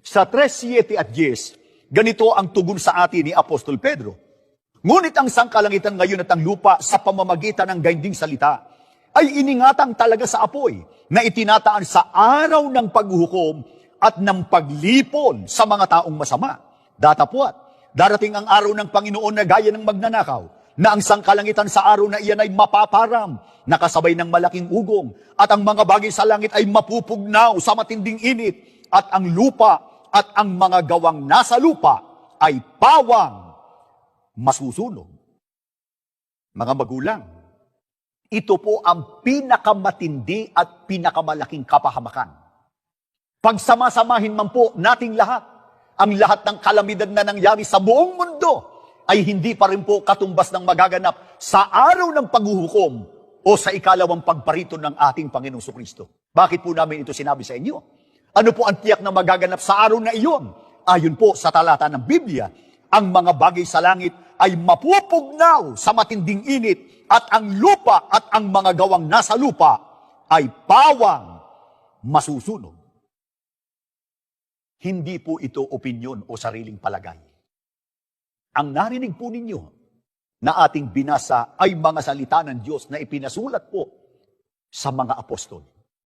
Sa 3.7 at 10, ganito ang tugon sa atin ni Apostol Pedro. Ngunit ang sangkalangitan ngayon at ang lupa sa pamamagitan ng ganding salita ay iningatang talaga sa apoy na itinataan sa araw ng paghuhukom at ng paglipon sa mga taong masama. Datapwat, darating ang araw ng Panginoon na gaya ng magnanakaw, na ang sangkalangitan sa araw na iyan ay mapaparam, nakasabay ng malaking ugong, at ang mga bagay sa langit ay mapupugnaw sa matinding init, at ang lupa at ang mga gawang nasa lupa ay pawang masusunog. Mga magulang, ito po ang pinakamatindi at pinakamalaking kapahamakan. Pagsamasamahin man po nating lahat, ang lahat ng kalamidad na nangyari sa buong mundo ay hindi pa rin po katumbas ng magaganap sa araw ng paghuhukom o sa ikalawang pagparito ng ating Panginoong Kristo. Bakit po namin ito sinabi sa inyo? Ano po ang tiyak na magaganap sa araw na iyon? Ayon po sa talata ng Biblia, ang mga bagay sa langit ay mapupugnaw sa matinding init at ang lupa at ang mga gawang nasa lupa ay pawang masusunog. Hindi po ito opinyon o sariling palagay. Ang narinig po ninyo na ating binasa ay mga salita ng Diyos na ipinasulat po sa mga apostol.